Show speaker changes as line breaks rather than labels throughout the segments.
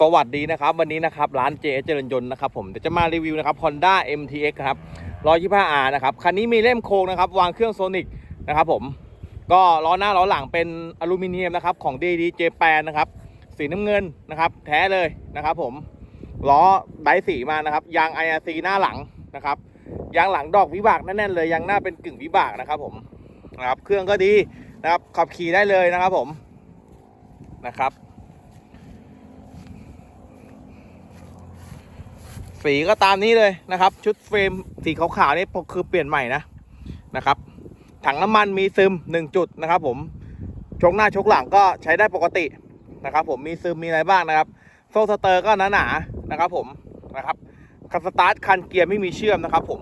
สวัสดีนะครับ วันนี้นะครับ ร้านเจเจริญยนต์นะครับผมเดี๋ยวจะมารีวิวนะครับ Honda MTX ครับ 125R นะครับ คันนี้มีเล่มโครงนะครับ วางเครื่องโซนิกนะครับผมก็ล้อหน้าล้อหลังเป็นอลูมิเนียมนะครับของ DD Japan นะครับ สีน้ำเงินนะครับ แท้เลยนะครับผมล้อไดสีมานะครับ ยาง IRC หน้าหลังนะครับยางหลังดอกวิบากแน่นๆเลยยางหน้าเป็นกึ่งวิบากนะครับผมนะครับเครื่องก็ดีนะครับขับขี่ได้เลยนะครับผมนะครับ สีก็ตามนี้เลยนะครับ ชุดเฟรมสีขาวๆนี่คือเปลี่ยนใหม่นะนะครับ ถังน้ำมันมีซึม 1 จุดนะครับ ผมชกหน้าชกหลังก็ใช้ได้ปกตินะครับ ผมมีซึมมีอะไรบ้างนะครับ โซ่สเตอร์ก็หนาๆนะครับ ผมนะครับคันสตาร์ทคันเกียร์ไม่มีเชื่อมนะครับ ผม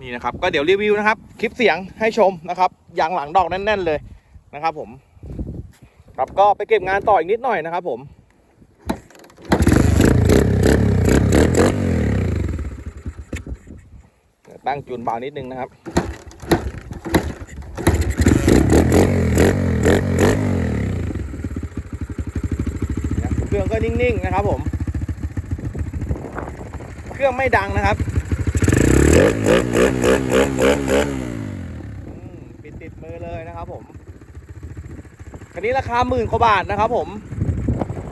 นี่นะครับ ก็เดี๋ยวรีวิวนะครับ คลิปเสียงให้ชมนะครับยางหลังดอกแน่น ๆ เลยนะครับ ผม ครับก็ไปเก็บงานต่ออีกนิดหน่อยนะครับ ผม ตั้งจูนเบานิดนึงนะครับเครื่องก็นิ่งๆนะครับผม เครื่องไม่ดังนะครับปิดติดมือเลยนะครับผมคันนี้ราคาหมื่นกว่าบาทนะครับผม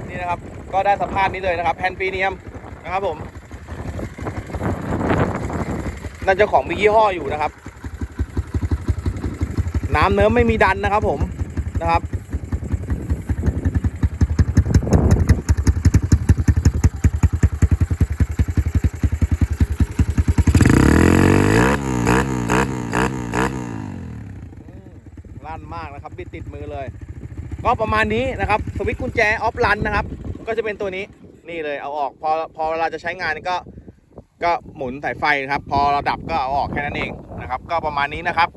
นี่นะครับ ก็ได้สภาพนี้เลยนะครับ แผ่นปีเนียมนะครับผม น่าจะของมียี่ห้ออยู่นะครับ น้ำเนิ้มไม่มีดันนะครับผมนะครับลั่นมากนะครับบิดติดมือเลย ก็ประมาณนี้นะครับ สวิตช์กุญแจออฟลันนะครับ ก็จะเป็นตัวนี้นี่เลยเอาออกพอพอเวลาจะใช้งานก็ ก็หมุนสายไฟนะครับ พอเราดับก็เอาออกแค่นั้นเองนะครับ ก็ประมาณนี้นะครับ